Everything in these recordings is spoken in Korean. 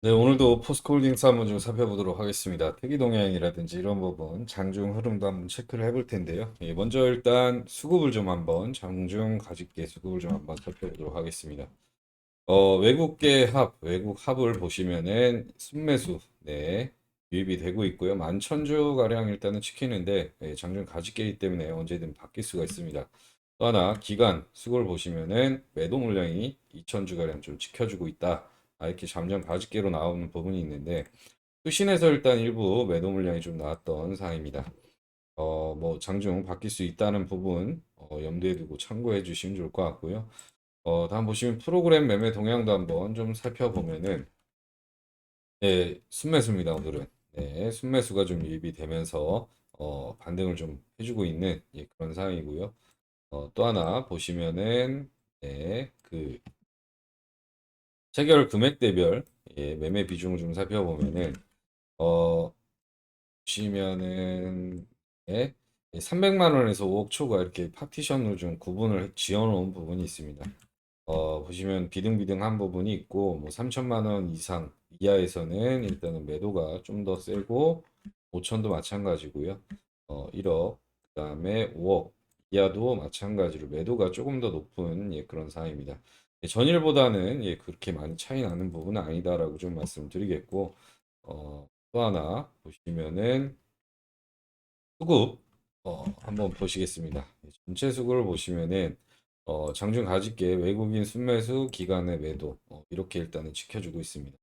네, 오늘도 포스코홀딩스 한번 좀 살펴보도록 하겠습니다. 특이 동향이라든지 이런 부분, 장중 흐름도 한번 체크를 해볼 텐데요. 예, 먼저 일단 수급을 좀 한번, 장중 가집게 수급을 좀 한번 살펴보도록 하겠습니다. 어, 외국계 합, 외국 합을 보시면은 순매수, 네, 유입이 되고 있고요. 만 천주 가량 일단은 지키는데, 예, 장중 가집게이기 때문에 언제든 바뀔 수가 있습니다. 또 하나, 기간 수급을 보시면은 매도 물량이 2천주 가량 좀 지켜주고 있다. 아, 이렇게 잠정 가집게로 나오는 부분이 있는데, 수신에서 일단 일부 매도 물량이 좀 나왔던 상황입니다. 어, 뭐, 장중 바뀔 수 있다는 부분, 어, 염두에 두고 참고해 주시면 좋을 것 같고요. 어, 다음 보시면 프로그램 매매 동향도 한번 좀 살펴보면은, 네, 순매수입니다, 오늘은. 네, 순매수가 좀 유입이 되면서, 어, 반등을 좀 해주고 있는 예, 그런 상황이고요. 어, 또 하나 보시면은, 네, 그, 체결 금액대별 예, 매매 비중을 좀 살펴보면은 어 보시면은 예, 300만 원에서 5억 초가 이렇게 파티션으로 좀 구분을 지어 놓은 부분이 있습니다. 어 보시면 비등비등한 부분이 있고 뭐 3천만 원 이상 이하에서는 일단은 매도가 좀 더 세고 5천도 마찬가지고요. 어 1억 그다음에 5억 이하도 마찬가지로 매도가 조금 더 높은 예, 그런 상황입니다. 예, 전일보다는 예, 그렇게 많이 차이 나는 부분은 아니다라고 좀 말씀드리겠고, 어, 또 하나 보시면은 수급 어, 한번 보시겠습니다. 예, 전체 수급을 보시면은 어, 장중 가집게 외국인 순매수 기간의 매도 어, 이렇게 일단은 지켜주고 있습니다.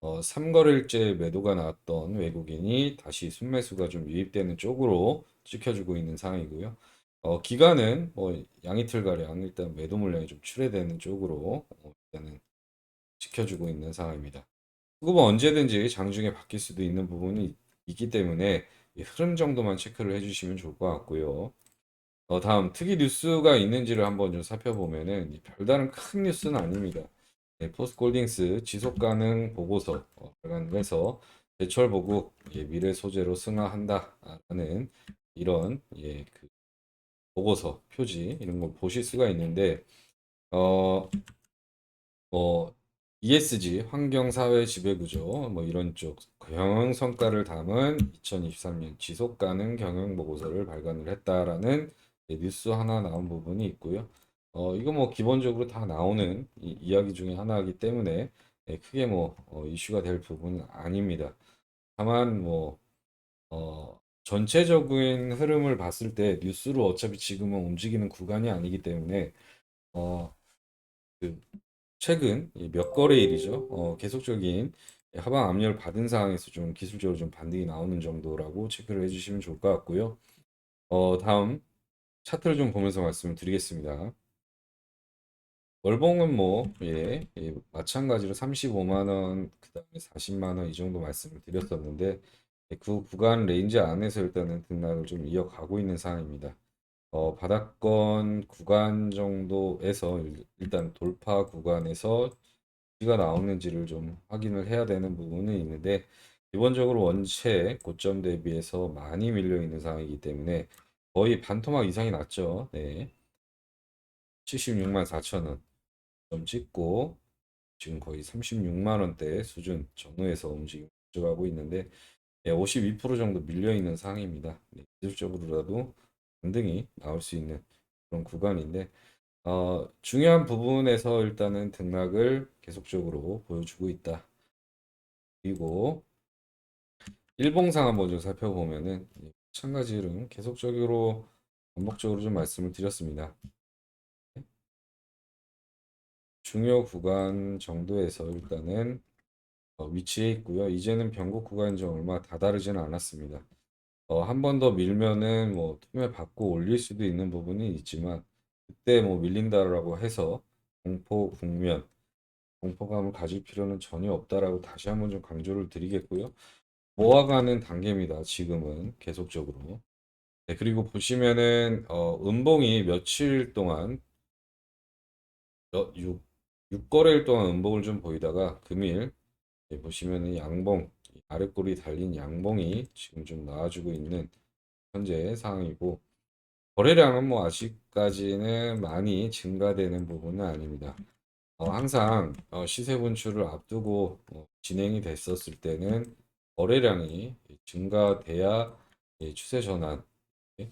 어, 3거래일째 매도가 나왔던 외국인이 다시 순매수가 좀 유입되는 쪽으로 지켜주고 있는 상황이고요. 어, 기간은 뭐 양이틀가량 일단 매도 물량이 좀 출회되는 쪽으로 어, 일단은 지켜주고 있는 상황입니다. 수급은 언제든지 장중에 바뀔 수도 있는 부분이 있- 있기 때문에 이 흐름 정도만 체크를 해주시면 좋을 것 같고요. 어, 다음 특이 뉴스가 있는지를 한번 좀 살펴보면은 이 별다른 큰 뉴스는 아닙니다. 네, 포스콜딩스 지속 가능 보고서 어, 발간을 해서 제철 보국 예, 미래 소재로 승화한다라는 이런 예, 그 보고서 표지 이런 거 보실 수가 있는데 어, 뭐 ESG 환경 사회 지배 구조 뭐 이런 쪽 경영 성과를 담은 2023년 지속 가능 경영 보고서를 발간을 했다라는 예, 뉴스 하나 나온 부분이 있고요. 어 이거 뭐 기본적으로 다 나오는 이, 이야기 중에 하나이기 때문에 예, 크게 뭐 어, 이슈가 될 부분은 아닙니다. 다만 뭐 어, 전체적인 흐름을 봤을 때 뉴스로 어차피 지금은 움직이는 구간이 아니기 때문에 어, 그 최근 이몇 거래 일이죠. 어, 계속적인 하방 압력을 받은 상황에서 좀 기술적으로 좀 반등이 나오는 정도라고 체크를 해주시면 좋을 것 같고요. 어, 다음 차트를 좀 보면서 말씀을 드리겠습니다. 월봉은 뭐, 예, 예, 마찬가지로 35만 원, 그 다음에 40만 원 이 정도 말씀을 드렸었는데, 예, 그 구간 레인지 안에서 일단은 등락을 좀 이어가고 있는 상황입니다. 어, 바닥권 구간 정도에서 일- 일단 돌파 구간에서 지가 나오는지를 좀 확인을 해야 되는 부분은 있는데 기본적으로 원체 고점 대비해서 많이 밀려 있는 상황이기 때문에 거의 반토막 이상이 났죠. 네. 76만 4천 원 좀 찍고 지금 거의 36만 원대 수준 전후에서 움직임 가고 있는데 예, 52% 정도 밀려 있는 상황입니다. 네, 기술적으로라도 반등이 나올 수 있는 그런 구간인데 어, 중요한 부분에서 일단은 등락을 계속적으로 보여주고 있다. 그리고 일봉상 한번 좀 살펴보면은 예, 마찬가지로 계속적으로 반복적으로 좀 말씀을 드렸습니다. 중요 구간 정도에서 일단은 어, 위치해 있고요. 이제는 변곡 구간이 좀 얼마 다다르지는 않았습니다. 어, 한 번 더 밀면은 뭐 투매 받고 올릴 수도 있는 부분이 있지만 그때 뭐 밀린다라고 해서 공포 국면, 공포감을 가질 필요는 전혀 없다라고 다시 한번 좀 강조를 드리겠고요. 모아가는 단계입니다. 지금은 계속적으로. 네, 그리고 보시면은 어, 음봉이 며칠 동안 몇, 6, 육거래일 동안 음봉을 좀 보이다가 금일 예, 보시면은 양봉 이 아랫골이 달린 양봉이 지금 좀 나와주고 있는 현재 상황이고 거래량은 뭐 아직까지는 많이 증가되는 부분은 아닙니다. 어, 항상 어, 시세 분출을 앞두고 어, 진행이 됐었을 때는 거래량이 증가돼야 예, 추세 전환 예,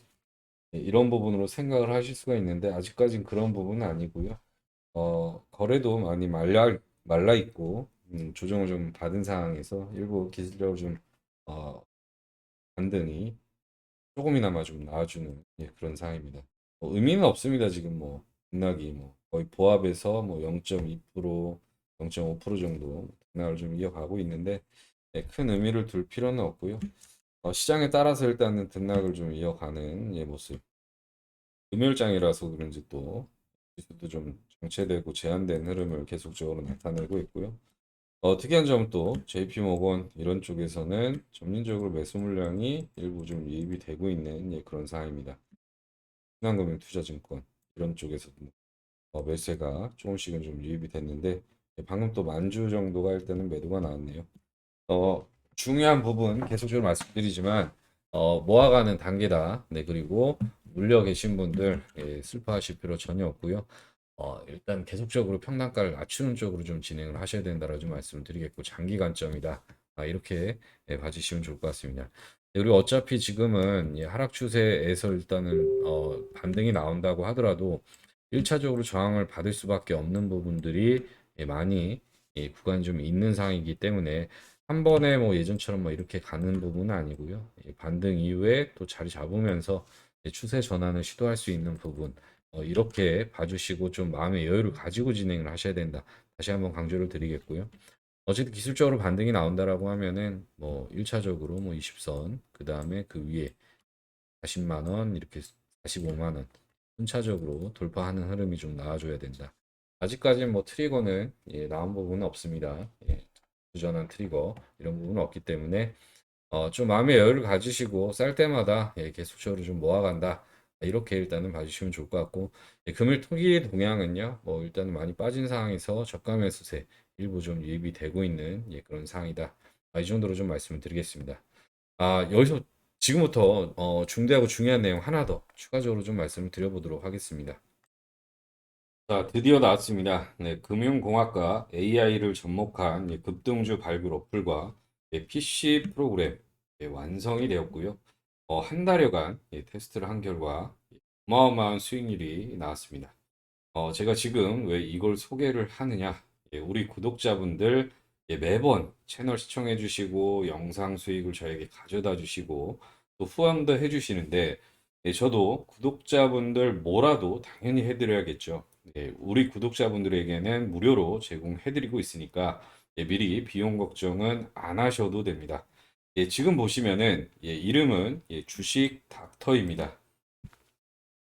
이런 부분으로 생각을 하실 수가 있는데 아직까진 그런 부분은 아니고요. 어, 거래도 많이 말라 말라 있고 음, 조정을 좀 받은 상황에서 일부 기술적으로 좀 어, 반등이 조금이나마 좀 나와주는 예, 그런 상황입니다. 뭐 의미는 없습니다. 지금 뭐 등락이 뭐 거의 보합에서 뭐 0.2%, 0.5% 정도 등락을 좀 이어가고 있는데 예, 큰 의미를 둘 필요는 없고요. 어, 시장에 따라서 일단은 등락을 좀 이어가는 예, 모습. 금요일장이라서 그런지 또 지수도 좀 정체되고 제한된 흐름을 계속적으로 나타내고 있고요. 어, 특이한 점은 또 JP모건 이런 쪽에서는 점진적으로 매수 물량이 일부 좀 유입이 되고 있는 예, 그런 상황입니다. 신한금융 투자증권 이런 쪽에서도 어, 매수가 조금씩은 좀 유입이 됐는데 예, 방금 또 만주 정도가 일단은 매도가 나왔네요. 어, 중요한 부분 계속적으로 말씀드리지만 어, 모아가는 단계다. 네, 그리고 물려 계신 분들 예, 슬퍼하실 필요 전혀 없고요. 어, 일단 계속적으로 평단가를 낮추는 쪽으로 좀 진행을 하셔야 된다라고 좀 말씀을 드리겠고 장기 관점이다. 아, 이렇게 예, 봐주시면 좋을 것 같습니다. 네, 그리고 어차피 지금은 예, 하락 추세에서 일단은 어, 반등이 나온다고 하더라도 1차적으로 저항을 받을 수밖에 없는 부분들이 예, 많이 예, 구간이 좀 있는 상황이기 때문에 한 번에 뭐 예전처럼 뭐 이렇게 가는 부분은 아니고요. 예, 반등 이후에 또 자리 잡으면서 예, 추세 전환을 시도할 수 있는 부분 어, 이렇게 봐주시고 좀 마음의 여유를 가지고 진행을 하셔야 된다. 다시 한번 강조를 드리겠고요. 어쨌든 기술적으로 반등이 나온다라고 하면은 뭐 1차적으로 뭐 20선 그 다음에 그 위에 40만 원 이렇게 45만 원 순차적으로 돌파하는 흐름이 좀 나와줘야 된다. 아직까지는 뭐 트리거는 예, 나온 부분은 없습니다. 예, 부전한 트리거 이런 부분은 없기 때문에 어, 좀 마음의 여유를 가지시고 쌀 때마다 예, 계속적으로 좀 모아간다. 이렇게 일단은 봐주시면 좋을 것 같고 예, 금일 토기 동향은요. 뭐 일단은 많이 빠진 상황에서 저가 매수세 일부 좀 유입이 되고 있는 예, 그런 상황이다. 아, 이 정도로 좀 말씀을 드리겠습니다. 아, 여기서 지금부터 어, 중대하고 중요한 내용 하나 더 추가적으로 좀 말씀을 드려보도록 하겠습니다. 자, 드디어 나왔습니다. 네, 금융공학과 AI를 접목한 예, 급등주 발굴 어플과 예, PC 프로그램 예, 완성이 되었고요. 어, 한 달여간 예, 테스트를 한 결과 예, 어마어마한 수익률이 나왔습니다. 어, 제가 지금 왜 이걸 소개를 하느냐? 예, 우리 구독자분들 예, 매번 채널 시청해 주시고 영상 수익을 저에게 가져다 주시고 또 후원도 해 주시는데 예, 저도 구독자분들 뭐라도 당연히 해드려야겠죠. 예, 우리 구독자분들에게는 무료로 제공해 드리고 있으니까 예, 미리 비용 걱정은 안 하셔도 됩니다. 예, 지금 보시면은 예, 이름은 예, 주식 닥터입니다.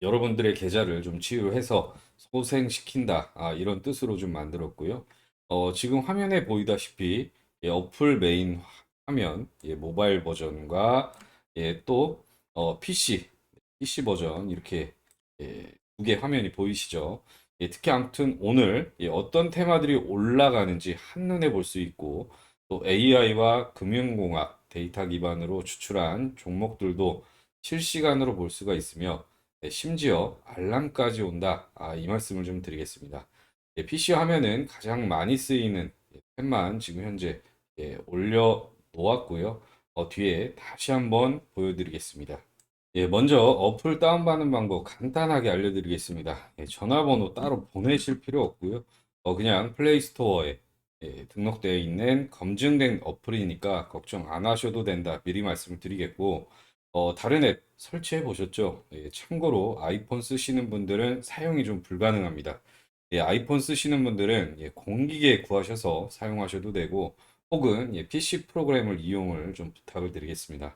여러분들의 계좌를 좀 치유해서 소생시킨다. 아, 이런 뜻으로 좀 만들었고요. 어, 지금 화면에 보이다시피 예, 어플 메인 화면, 예, 모바일 버전과 예, 또 어, PC, PC 버전 이렇게 예, 두 개 화면이 보이시죠? 예, 특히 아무튼 오늘 예, 어떤 테마들이 올라가는지 한눈에 볼 수 있고 또 AI와 금융공학 데이터 기반으로 추출한 종목들도 실시간으로 볼 수가 있으며 네, 심지어 알람까지 온다. 아, 이 말씀을 좀 드리겠습니다. 예, PC 화면은 가장 많이 쓰이는 예, 탭만 지금 현재 예, 올려 놓았고요. 어, 뒤에 다시 한번 보여드리겠습니다. 예, 먼저 어플 다운받는 방법 간단하게 알려드리겠습니다. 예, 전화번호 따로 보내실 필요 없고요. 어, 그냥 플레이스토어에 예, 등록되어 있는 검증된 어플이니까 걱정 안 하셔도 된다. 미리 말씀을 드리겠고, 어, 다른 앱 설치해 보셨죠? 예, 참고로 아이폰 쓰시는 분들은 사용이 좀 불가능합니다. 예, 아이폰 쓰시는 분들은 예, 공기계 구하셔서 사용하셔도 되고, 혹은 예, PC 프로그램을 이용을 좀 부탁을 드리겠습니다.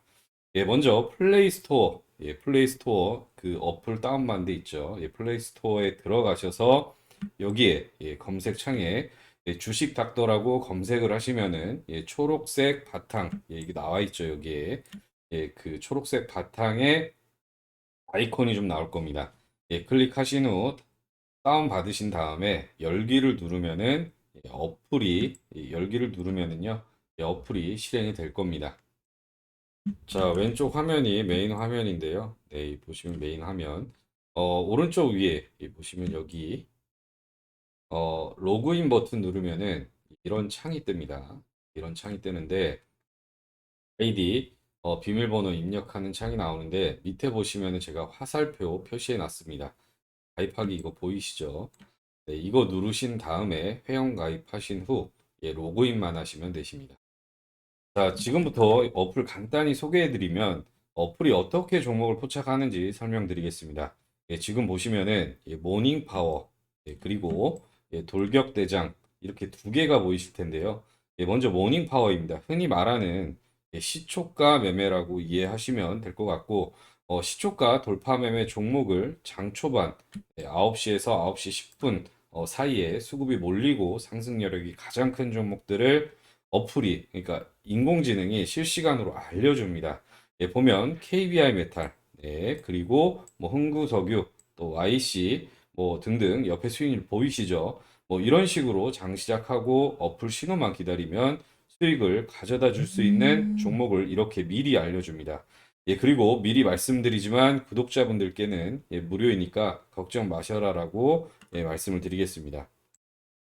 예, 먼저 플레이 스토어, 예, 플레이 스토어 그 어플 다운받은 데 있죠. 예, 플레이 스토어에 들어가셔서 여기에 예, 검색창에 예, 주식 닥터라고 검색을 하시면은 예, 초록색 바탕 예, 이게 나와 있죠 여기에 예, 그 초록색 바탕에 아이콘이 좀 나올 겁니다. 예, 클릭하신 후 다운 받으신 다음에 열기를 누르면은 예, 어플이 예, 열기를 누르면은요 예, 어플이 실행이 될 겁니다. 자 왼쪽 화면이 메인 화면인데요. 네, 이 보시면 메인 화면 어, 오른쪽 위에 이 보시면 여기 어, 로그인 버튼 누르면은 이런 창이 뜹니다. 이런 창이 뜨는데 아이디 어, 비밀번호 입력하는 창이 나오는데 밑에 보시면은 제가 화살표 표시해 놨습니다. 가입하기 이거 보이시죠? 네, 이거 누르신 다음에 회원 가입하신 후 예, 로그인만 하시면 되십니다. 자, 지금부터 어플 간단히 소개해드리면 어플이 어떻게 종목을 포착하는지 설명드리겠습니다. 예, 지금 보시면은 예, 모닝 파워 예, 그리고 예, 돌격 대장 이렇게 두 개가 보이실 텐데요. 예, 먼저 모닝 파워입니다. 흔히 말하는 예, 시초가 매매라고 이해하시면 될 것 같고 어, 시초가 돌파 매매 종목을 장 초반 예, 9시에서 9시 10분 어, 사이에 수급이 몰리고 상승 여력이 가장 큰 종목들을 어플이 그러니까 인공지능이 실시간으로 알려줍니다. 예, 보면 KBI 메탈, 네, 그리고 뭐 흥구석유, 또 YC 뭐 등등 옆에 수익률 보이시죠? 뭐 이런 식으로 장 시작하고 어플 신호만 기다리면 수익을 가져다 줄 수 있는 종목을 이렇게 미리 알려줍니다. 예, 그리고 미리 말씀드리지만 구독자분들께는 예, 무료이니까 걱정 마셔라라고 예, 말씀을 드리겠습니다.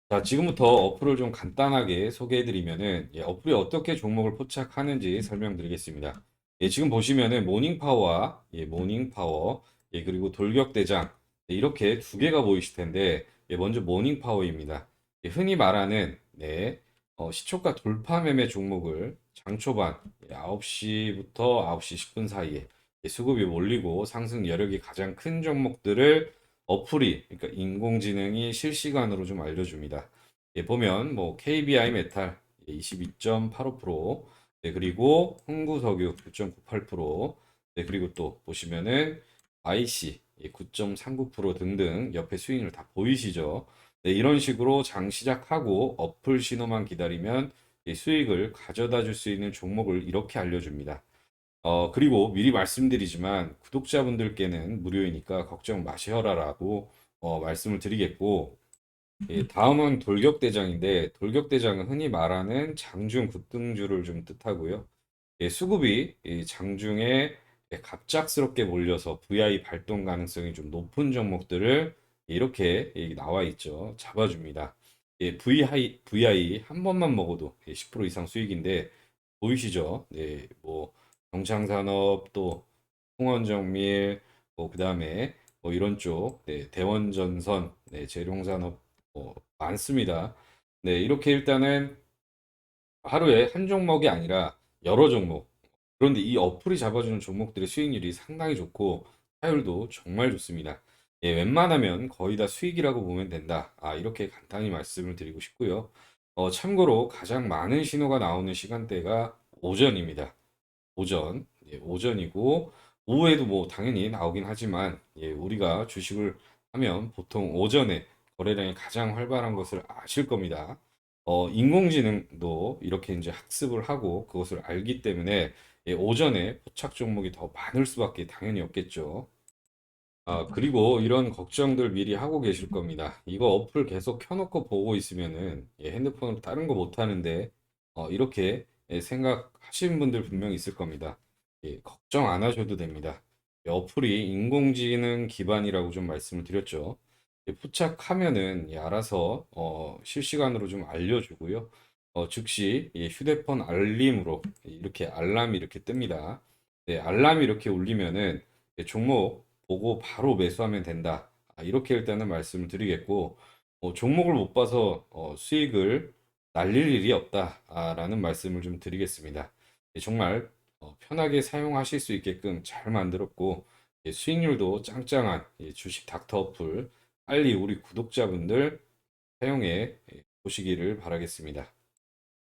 자, 지금부터 어플을 좀 간단하게 소개해드리면은, 예, 어플이 어떻게 종목을 포착하는지 설명드리겠습니다. 예, 지금 보시면은 모닝파워와, 예, 모닝파워, 예, 그리고 돌격대장, 예, 이렇게 두 개가 보이실 텐데, 예, 먼저 모닝 파워입니다. 예, 흔히 말하는, 네, 어, 시초가 돌파 매매 종목을 장 초반, 예, 9시부터 9시 10분 사이에 예, 수급이 몰리고 상승 여력이 가장 큰 종목들을 어플이 그러니까 인공지능이 실시간으로 좀 알려줍니다. 예, 보면 뭐 KBI 메탈 22.85%, 네, 그리고 흥구석유 9.98%, 네, 그리고 또 보시면은 IC 9.39% 등등 옆에 수익률 다 보이시죠? 네, 이런 식으로 장 시작하고 어플 신호만 기다리면 이 수익을 가져다 줄 수 있는 종목을 이렇게 알려줍니다. 어, 그리고 미리 말씀드리지만 구독자분들께는 무료이니까 걱정 마셔라라고 어, 말씀을 드리겠고, 예, 다음은 돌격대장인데, 돌격대장은 흔히 말하는 장중 급등주를 좀 뜻하고요. 예, 수급이 이 장중에 예, 갑작스럽게 몰려서 VI 발동 가능성이 좀 높은 종목들을 이렇게 예, 나와 있죠. 잡아줍니다. 예, VI, VI 한 번만 먹어도 예, 10% 이상 수익인데, 보이시죠? 네, 뭐, 경창산업 또 홍원정밀 뭐 그다음에 뭐 이런 쪽 네, 대원전선 네, 재룡산업 뭐 많습니다. 네, 이렇게 일단은 하루에 한 종목이 아니라 여러 종목. 그런데 이 어플이 잡아주는 종목들의 수익률이 상당히 좋고 타율도 정말 좋습니다. 예, 웬만하면 거의 다 수익이라고 보면 된다. 아, 이렇게 간단히 말씀을 드리고 싶고요. 어, 참고로 가장 많은 신호가 나오는 시간대가 오전입니다. 오전, 예, 오전이고 오후에도 뭐 당연히 나오긴 하지만 예, 우리가 주식을 하면 보통 오전에 거래량이 가장 활발한 것을 아실 겁니다. 어, 인공지능도 이렇게 이제 학습을 하고 그것을 알기 때문에 예, 오전에 포착 종목이 더 많을 수밖에 당연히 없겠죠. 아, 그리고 이런 걱정들 미리 하고 계실 겁니다. 이거 어플 계속 켜놓고 보고 있으면은 예, 핸드폰으로 다른 거 못 하는데 어, 이렇게 예, 생각하시는 분들 분명히 있을 겁니다. 예, 걱정 안 하셔도 됩니다. 예, 어플이 인공지능 기반이라고 좀 말씀을 드렸죠. 예, 포착하면은 예, 알아서 어, 실시간으로 좀 알려주고요. 어, 즉시 예, 휴대폰 알림으로 이렇게 알람이 이렇게 뜹니다. 네, 알람이 이렇게 울리면은 예, 종목 보고 바로 매수하면 된다. 아, 이렇게 일단은 말씀을 드리겠고, 어, 종목을 못 봐서 어, 수익을 날릴 일이 없다라는 말씀을 좀 드리겠습니다. 예, 정말 어, 편하게 사용하실 수 있게끔 잘 만들었고, 예, 수익률도 짱짱한 예, 주식 닥터 어플 빨리 우리 구독자분들 사용해 예, 보시기를 바라겠습니다.